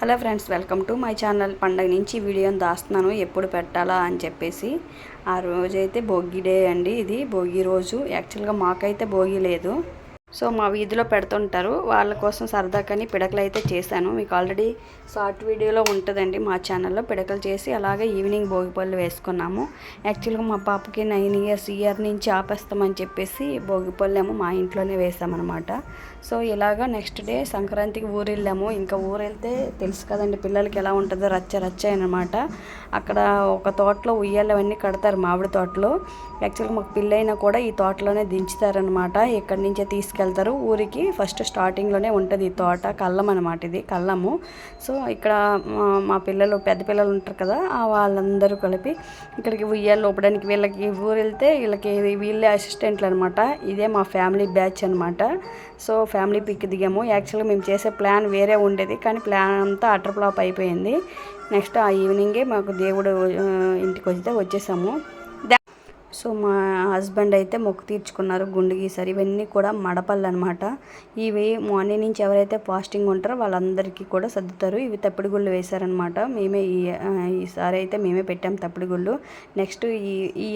Hello friends welcome to my channel. పండగ నుంచి వీడియోని దాస్తున్నాను ఎప్పుడు పెట్టాలా అని చెప్పేసి. ఆ రోజైతే భోగి డే అండి ఇది. భోగి రోజు. యాక్చువల్గా మాకైతే భోగి లేదు. సో మా వీధిలో పెడుతుంటారు. వాళ్ళ కోసం సరదాకని పిడకలు అయితే చేశాను. మీకు ఆల్రెడీ షార్ట్ వీడియోలో ఉంటుందండి మా ఛానల్లో. పిడకలు చేసి అలాగే ఈవినింగ్ భోగిపళ్ళు వేసుకున్నాము. యాక్చువల్గా మా పాపకి నైన్ ఇయర్స్ ఇయర్ నుంచి ఆపేస్తామని చెప్పేసి భోగిపళ్ళు ఏమో మా ఇంట్లోనే వేసామన్నమాట. సో ఇలాగా నెక్స్ట్ డే సంక్రాంతికి ఊరు వెళ్ళాము ఇంకా ఊరు వెళ్తే తెలుసు కదండి పిల్లలకి ఎలా ఉంటుందో రచ్చ రచ్చ అనమాట అక్కడ ఒక తోటలో ఉయ్యాలు అవన్నీ కడతారు మామిడి తోటలో. యాక్చువల్గా మాకు పిల్లైనా కూడా ఈ తోటలోనే దించుతారనమాట ఇక్కడి నుంచే తీసుకెళ్తారు. ఊరికి ఫస్ట్ స్టార్టింగ్లోనే ఉంటుంది ఈ తోట కళ్ళం అనమాట ఇది కళ్ళము సో ఇక్కడ మా పిల్లలు పెద్ద పిల్లలు ఉంటారు కదా వాళ్ళందరూ కలిపి ఇక్కడికి ఉయ్యాలు లోపడానికి వీళ్ళకి ఊరు వెళ్తే వీళ్ళకి వీళ్ళే అసిస్టెంట్లు అనమాట ఇదే మా ఫ్యామిలీ బ్యాచ్ అనమాట సో ఫ్యామిలీ పిక్ దిగాము. యాక్చువల్గా మేము చేసే ప్లాన్ వేరే ఉండేది కానీ ప్లాన్ అంతా అటర్ ఫ్లాప్ అయిపోయింది. నెక్స్ట్ ఆ ఈవినింగే మాకు దేవుడు ఇంటికి వస్తే వచ్చేసాము. సో మా హస్బెండ్ అయితే మొక్కు తీర్చుకున్నారు గుండు గీసారు ఇవన్నీ కూడా మడపళ్ళు అనమాట ఇవి మార్నింగ్ నుంచి ఎవరైతే ఫాస్టింగ్ ఉంటారో వాళ్ళందరికీ కూడా సర్దుతారు. ఇవి తప్పిడి గుళ్ళు వేశారనమాట. మేమే ఈ ఈసారి అయితే మేమే పెట్టాం తప్పిడి గుళ్ళు. నెక్స్ట్ ఈ ఈ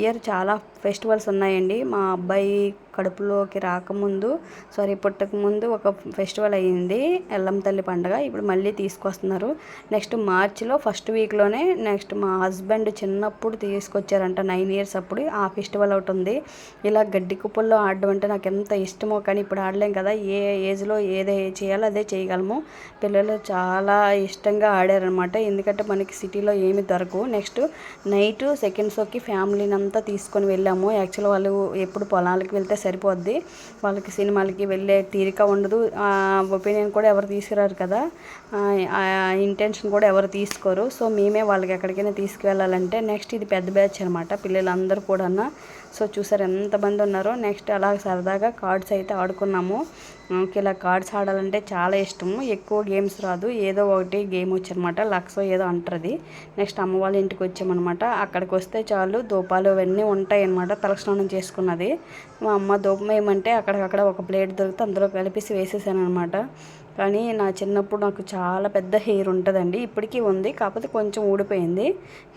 ఇయర్ చాలా ఫెస్టివల్స్ ఉన్నాయండి. మా అబ్బాయి కడుపులోకి రాకముందు సారీ పుట్టకముందు ఒక ఫెస్టివల్ అయ్యింది. ఎల్లం తల్లి పండుగ. ఇప్పుడు మళ్ళీ తీసుకొస్తున్నారు. నెక్స్ట్ మార్చిలో ఫస్ట్ వీక్లోనే నెక్స్ట్ మా హస్బెండ్ చిన్నప్పుడు తీసుకొచ్చారంట నైన్ ఇయర్స్ అప్పుడు ఆ ఫెస్టివల్ ఒకటి ఉంది. ఇలా గడ్డి కుప్పల్లో ఆడడం అంటే నాకు ఎంత ఇష్టమో కానీ ఇప్పుడు ఆడలేం కదా. ఏ ఏజ్లో ఏదే చేయాలో అదే చేయగలము. పిల్లలు చాలా ఇష్టంగా ఆడారనమాట ఎందుకంటే మనకి సిటీలో ఏమి దొరకవు. నెక్స్ట్ నైట్ సెకండ్ షోకి ఫ్యామిలీని అంతా తీసుకొని వెళ్ళాము. యాక్చువల్ వాళ్ళు ఎప్పుడు పొలాలకు వెళ్తే సరిపోద్ది. వాళ్ళకి సినిమాలకి వెళ్ళే తీరిక ఉండదు. ఒపీనియన్ కూడా ఎవరు తీసుకురారు కదా. ఇంటెన్షన్ కూడా ఎవరు తీసుకోరు. సో మేమే వాళ్ళకి ఎక్కడికైనా తీసుకువెళ్ళాలంటే నెక్స్ట్ ఇది పెద్ద బ్యాచ్ అనమాట పిల్లలందరూ కూడా సో చూసారు ఎంతమంది ఉన్నారో. నెక్స్ట్ అలా సరదాగా కార్డ్స్ అయితే ఆడుకున్నాము. ఇలా కార్డ్స్ ఆడాలంటే చాలా ఇష్టము. ఎక్కువ గేమ్స్ రాదు. ఏదో ఒకటి గేమ్ వచ్చనమాట. లక్సో ఏదో అంటారు నెక్స్ట్ అమ్మ వాళ్ళ ఇంటికి వచ్చామన్నమాట అక్కడికి వస్తే చాలు దూపాలు అవన్నీ ఉంటాయనమాట తలస్నానం చేసుకున్నది. మా అమ్మ దూపం ఏమంటే అక్కడికక్కడ ఒక ప్లేట్ దొరికితే అందులో కలిపేసి వేసేసాను అనమాట కానీ నా చిన్నప్పుడు నాకు చాలా పెద్ద హెయిర్ ఉంటుందండి. ఇప్పటికీ ఉంది. కాకపోతే కొంచెం ఊడిపోయింది.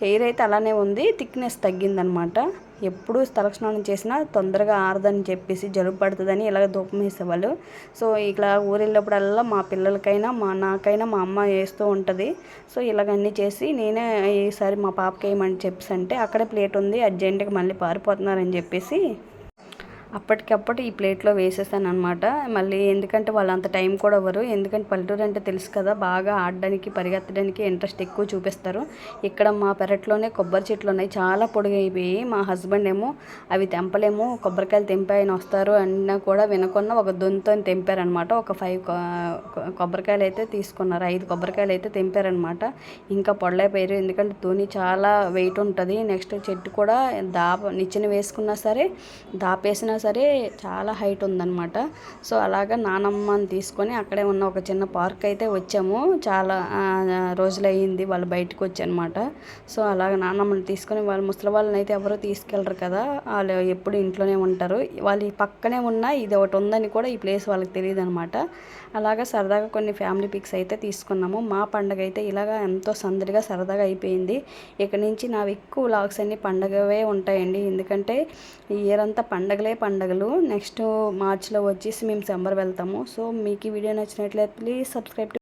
హెయిర్ అయితే అలానే ఉంది. థిక్నెస్ తగ్గిందనమాట. ఎప్పుడు తలస్నానం చేసినా తొందరగా ఆరదని చెప్పేసి జలుబు పడుతుందని ఇలాగ ధూపం వేసేవాళ్ళు. సో ఇట్లా ఊరు వెళ్ళినప్పుడల్లా మా పిల్లలకైనా మా నాకైనా మా అమ్మ వేస్తూ ఉంటుంది. సో ఇలాగన్నీ చేసి నేనే ఈసారి మా పాపకి వేయమని చెప్పేసి అంటే అక్కడే ప్లేట్ ఉంది అర్జెంటుగా మళ్ళీ పారిపోతున్నారని చెప్పేసి అప్పటికప్పుడు ఈ ప్లేట్లో వేసేసాను అనమాట మళ్ళీ ఎందుకంటే వాళ్ళు అంత టైం కూడా అవ్వరు. ఎందుకంటే పల్లెటూరు అంటే తెలుసు కదా బాగా ఆడడానికి పరిగెత్తడానికి ఇంట్రెస్ట్ ఎక్కువ చూపిస్తారు. ఇక్కడ మా పెరట్లోనే కొబ్బరి చెట్లు ఉన్నాయి. చాలా పొడిగైపోయి మా హస్బెండ్ ఏమో అవి తెంపలేము కొబ్బరికాయలు తెంపాయని వస్తారు అన్నా కూడా వినకుండా ఒక దొంతో తెంపారనమాట ఒక ఫైవ్ కొబ్బరికాయలు అయితే తీసుకున్నారు. ఐదు కొబ్బరికాయలు అయితే తెంపారనమాట ఇంకా పొడలైపోయారు ఎందుకంటే తుని చాలా వెయిట్ ఉంటుంది. నెక్స్ట్ చెట్టు కూడా దాప నిచ్చెన వేసుకున్నా సరే దాపేసినా సరే చాలా హైట్ ఉందన్నమాట. సో అలాగా నానమ్మని తీసుకొని అక్కడే ఉన్న ఒక చిన్న పార్క్ అయితే వచ్చాము. చాలా రోజులయ్యింది వాళ్ళు బయటకు వచ్చానమాట సో అలాగ నానమ్మని తీసుకొని వాళ్ళు ముసలి వాళ్ళని అయితే ఎవరు తీసుకెళ్ళరు కదా వాళ్ళు ఎప్పుడు ఇంట్లోనే ఉంటారు. వాళ్ళు పక్కనే ఉన్న ఇది ఒకటి ఉందని కూడా ఈ ప్లేస్ వాళ్ళకి తెలియదు అనమాట అలాగా సరదాగా కొన్ని ఫ్యామిలీ పిక్స్ అయితే తీసుకున్నాము. మా పండగ అయితే ఇలాగ ఎంతో సందడిగా సరదాగా అయిపోయింది. ఇక నుంచి నా ఎక్కువ లాగ్స్ అన్ని పండగవే ఉంటాయండి. ఎందుకంటే ఈ ఇయర్ అంతా పండగలే పండుగలు నెక్స్ట్ మార్చ్లో వచ్చేసి మేము సెంబర్ వెళ్తాము. సో మీకు ఈ వీడియో నచ్చినట్లయితే ప్లీజ్ సబ్స్క్రైబ్